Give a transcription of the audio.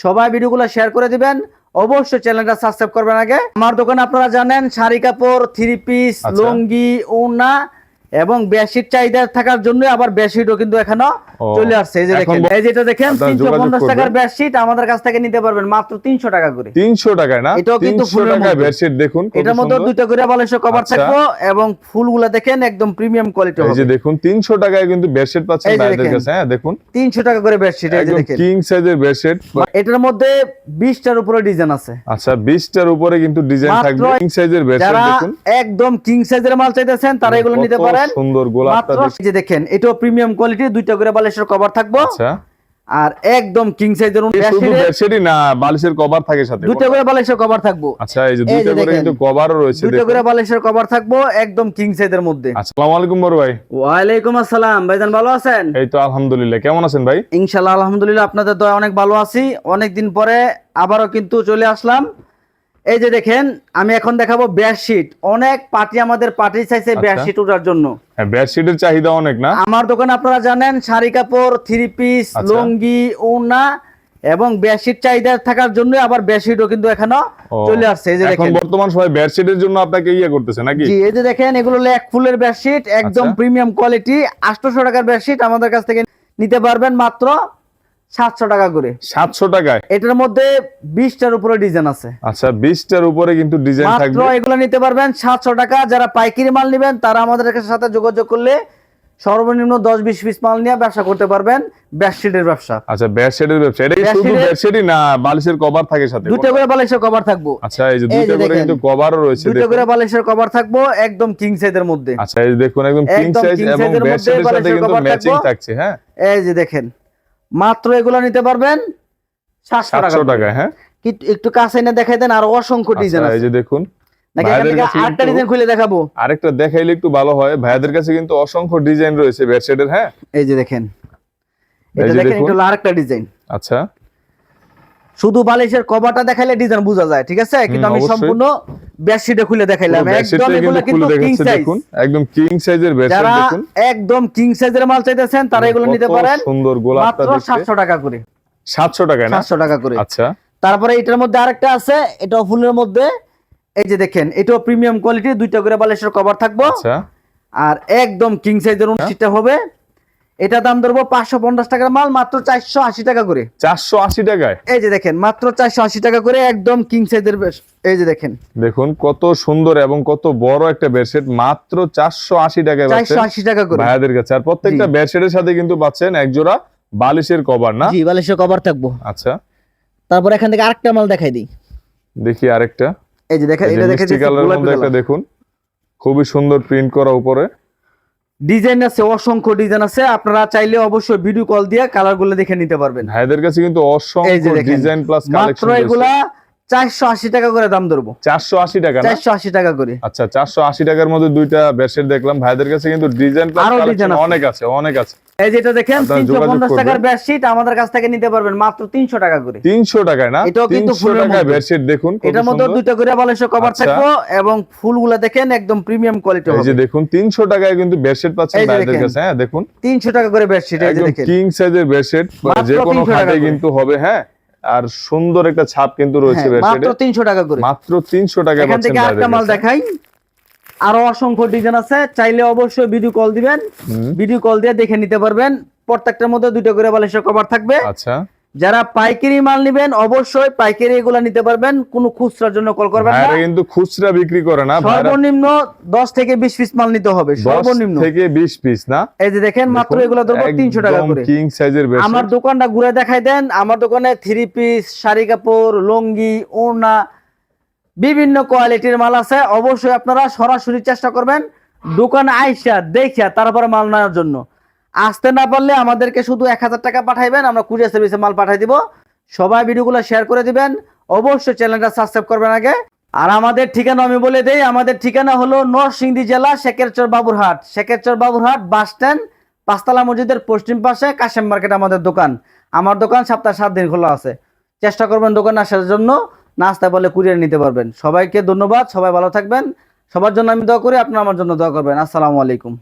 সবাই ভিডিওগুলো শেয়ার করে দিবেন অবশ্যই চ্যানেলটা সাবস্ক্রাইব করবেন আগে আমার দোকানে আপনারা জানেন শাড়ি কাপড় থ্রি পিস আচ্ছা। লুঙ্গি ওড়না এবং বেডশিট চাহিদা থাকার জন্য আবার বেডশিটও কিন্তু এখানে চলে আসছে। এই যে দেখেন এই যেটা দেখেন আপনারা তিনশো যোগাযোগ পঞ্চাশ টাকার করবেন। বেডশিট আমাদের কাছ থেকে নিতে পারবেন মাত্র তিনশো টাকা করে। তিনশো টাকায় না? এটাও কিন্তু ফুলের টাকায় বেডশিট দেখুন এটার মধ্যে। দুইটা করে বালিশের কভার আচ্ছা। থাকব এবং ফুলগুলা দেখেন একদম প্রিমিয়াম কোয়ালিটি এই যে হবে। দেখুন তিনশো টাকায় কিন্তু বেডশিট পাচ্ছেন দেখেন। কাছে হ্যাঁ দেখুন। তিনশো টাকা করে বেডশিট এই যে দেখেন। কিং সাইজের বেডশিট। এটার মধ্যে বিশটার উপরে ডিজাইন আছে। আচ্ছা বিশটার উপরে কিন্তু ডিজাইন থাকবে। কিং সাইজের বেডশিট দেখুন। একদম কিং সাইজের মাল চাইতেছেন তারা এগুলো নিতে নিতে পারেন সুন্দর গোলাপটা। যে দেখেন এটাও প্রিমিয়াম দুইটা করে বালিশের কভার থাকব। আচ্ছা। আর একদম কিং সাইজের বেডশিটই না বালিশের কভার থাকে সাথে করে বালিশের কভার থাকব। আচ্ছা এই যে করে কিন্তু কভারও রয়েছে করে বালিশের কভার থাকব একদম কিং সাইজের মধ্যে। আচ্ছা, আসসালামু আলাইকুম বড় ভাই। ওয়ালাইকুম আসসালাম। ভাইজান ভালো আছেন? এই তো আলহামদুলিল্লাহ কেমন আছেন ভাই? ইনশাল্লাহ আলহামদুলিল্লাহ আপনাদের দয়া অনেক ভালো আছি। অনেক দিন পরে আবারও কিন্তু চলে আসলাম। এই যে দেখেন আমি এখন দেখাবো বেডশিট অনেক পার্টি আমাদের পার্টি চাইছে আচ্ছা। বেডশিট ওঠার জন্য হ্যাঁ বেডশিটের চাহিদা অনেক না আমার দোকানে আপনারা জানেন শাড়ি কাপড় থ্রি পিস আচ্ছা। লুঙ্গি ওড়না এবং বেডশিট চাহিদা থাকার জন্য আবার বেডশিটও কিন্তু এখানে চলে আসছে এই যে এখন দেখেন বর্তমান সবাই বেডশিটের জন্য আপনাকে ইয়ে করতেছে নাকি জি এই যে দেখেন এগুলো হলো এক ফুলের বেডশিট একদম আচ্ছা। প্রিমিয়াম কোয়ালিটি আটশোশো টাকার বেডশিট আমাদের কাছ থেকে নিতে পারবেন মাত্র সাতশো টাকা করে। সাতশো টাকায়? এটার মধ্যে বিশটার উপরে ডিজাইন আছে। আচ্ছা বিশটার উপরে কিন্তু ডিজাইন থাকবে। এগুলো নিতে পারবেন সাতশো টাকা। যারা পাইকারি মাল নেবেন তারা আমাদের সাথে যোগাযোগ করলে সর্বনিম্ন দশ বিশ পিস মাল নিয়ে ব্যবসা করতে পারবেন বেডশিটের ব্যবসা। আচ্ছা বেডশিটের ব্যবসা। এটা শুধু বেডশিটের- না বালিশের কভার থাকে সাথে? দুটো করে বালিশের কভার থাকব। আচ্ছা এই যে দুটো করে কিন্তু কভারও রয়েছে দুটো করে বালিশের কভার থাকব একদম কিং সাইজের মধ্যে। আচ্ছা এই দেখুন একদম কিং সাইজ এবং বেডশিটের সাথে কিন্তু ম্যাচিং থাকছে হ্যাঁ? এই যে দেখেন মাত্র এগুলো নিতে পারবেন সাতশো টাকা হ্যাঁ? একটু কাছে এনে দেখাই দেন আর অসংখ্য ডিজাইন আচ্ছা, এই আছে। যে দেখুন কিন্তু- ডিজাইন খুলে দেখাবো। আরেকটা দেখাইলে একটু ভালো হয়। ভাইয়াদের কাছে কিন্তু অসংখ্য ডিজাইন রয়েছে বেডশিটের হ্যাঁ? এই যে দেখেন এই এটা দেখেন দেখুন। এটা হলো আরেকটা ডিজাইন আচ্ছা। শুধু বালিশের কভারটা দেখাইলে ডিজাইন বোঝা যায় ঠিক আছে? কিন্তু আমি সম্পূর্ণ বেডশিটে খুলে দেখাইলাম। একদম এগুলো কিন্তু কিং সাইজ দেখুন একদম কিং সাইজের বেডশিট যারা দেখুন। একদম কিং সাইজের মাল চাইতেছেন তারা এগুলো নিতে পারেন। সুন্দর গোলাপটা মাত্র দেখতে। সাতশো টাকা করে। সাতশো টাকায় না? সাতশো টাকা করে। আচ্ছা। তারপরে এটার মধ্যে আরেকটা আছে এটা ফুলের মধ্যে। এই যে দেখেন এটাও প্রিমিয়াম কোয়ালিটি দুইটা করে বালিশের কভার থাকব। আচ্ছা। আর একদম কিং সাইজের উনশিটটা হবে। এটা দাম ধরবো পাঁচশো পঞ্চাশ টাকার মাল মাত্র চারশো আশি টাকা করে। চারশো আশি টাকায়? এই যে দেখেন মাত্র চারশো আশি টাকা করে একদম কিং সাইজের এই যে দেখেন। দেখুন কত সুন্দর এবং কত বড় একটা বেডশিট মাত্র চারশো আশি টাকায় চারশো আশি টাকা করে। ভাইয়াদের কাছে। আর প্রত্যেকটা। বেডশিটের সাথে কিন্তু পাচ্ছেন এক জোড়া বালিশের কভার না? জি বালিশের কভার থাকব। আচ্ছা। তারপর এখান থেকে আরেকটা মাল দেখাই দিই। দেখি আরেকটা। এই যে দেখেন এটা দেখে মিষ্টি কালারের একটা দেখুন। খুবই সুন্দর প্রিন্ট করা উপরে। ডিজাইন আছে অসংখ্য ডিজাইন আছে। আপনারা চাইলে অবশ্যই ভিডিও কল দিয়ে কালারগুলো দেখে নিতে পারবেন। ভাইদের কাছে কিন্তু অসংখ্য ডিজাইন প্লাস মাত্র কালেকশন এগুলা চারশো আশি টাকা করে দাম ধরবো। চারশো আশি টাকা না? চারশো আশি টাকা করে। আচ্ছা চারশো আশি টাকার মধ্যে দুইটা বেডশিট দেখলাম। ভাইদের কাছে কিন্তু ডিজাইন প্লাস কালেকশন অনেক আছে অনেক আছে। এই যেটা দেখেন আপনারা তিনশো যোগাযোগ পঞ্চাশ করবেন। টাকার বেডশিট আমাদের কাছ থেকে নিতে পারবেন মাত্র তিনশো টাকা করে তিনশো টাকায় না এটাও কিন্তু টাকায় মধ্যে। বেডশিট দেখুন এটার মধ্যে। দুইটা করে বালিশের কভার আচ্ছা। থাকব এবং ফুলগুলা দেখেন একদম প্রিমিয়াম কোয়ালিটি এই যে দেখুন তিনশো টাকায় কিন্তু বেডশিট পাচ্ছেন দেখেন। কাছে হ্যাঁ দেখুন তিনশো টাকা করে বেডশিট এই যে দেখেন কিং সাইজের বেডশিট যে কোনো খাটে কিন্তু হবে হ্যাঁ আর সুন্দর একটা ছাপ কিন্তু রয়েছে হ্যাঁ, মাত্র বেডশিটে তিনশো টাকা করে মাত্র তিনশো টাকায় এখান থেকে আরেকটা মাল। দেখাই আরও অসংখ্য ডিজাইন আছে চাইলে অবশ্যই ভিডিও কল দিবেন। ভিডিও কল দিয়ে দেখে নিতে পারবেন। প্রত্যেকটার মধ্যে দুটো করে বালিশের কভার থাকবে। আচ্ছা। যারা পাইকারি মাল নেবেন অবশ্যই পাইকারি এগুলা নিতে পারবেন। কোনো খুচরার জন্য কল করবেন না। কিন্তু খুচরা বিক্রি করে না সর্বনিম্ন দশ থেকে বিশ পিস মাল নিতে হবে সর্বনিম্ন। থেকে বিশ পিস না? এই যে দেখেন মাত্র এগুলো ধরবো তিনশো টাকা করে। কিং সাইজের বেশি। আমার দোকানটা ঘুরে দেখাই দেন। আমার দোকানে থ্রি পিস শাড়ি কাপড় লুঙ্গি ওড়না বিভিন্ন কোয়ালিটির মাল আছে, অবশ্যই আপনারা সরাসরি চেষ্টা করবেন দোকানে আইসা দেখিয়া তারপরে মাল নেওয়ার জন্য। আসতে না পারলে আমাদেরকে শুধু এক হাজার টাকা পাঠাইবেন, আমরা কুরিয়ার সার্ভিসে মাল পাঠাই দিব। সবাই ভিডিওগুলো শেয়ার করে দিবেন, অবশ্যই চ্যানেলটা সাবস্ক্রাইব করবেন আগে। আর আমাদের ঠিকানা আমি বলে দেই, আমাদের ঠিকানা হলো নরসিংদী জেলা, শেখেরচর বাবুরহাট। শেখেরচর বাবুরহাট বাস স্ট্যান্ড, পাঁচতলা মসজিদের পশ্চিম পাশে কাশেম মার্কেট আমাদের দোকান। আমার দোকান সপ্তাহে সাত দিন খোলা আছে। চেষ্টা করবেন দোকানে আসার জন্য। নাস্তা বলে কুরিয়ার নিতে পারবেন। সবাইকে ধন্যবাদ, সবাই ভালো থাকবেন। সবার জন্য আমি দোয়া করি, আপনারা আমার জন্য দোয়া করবেন। আসসালামু আলাইকুম।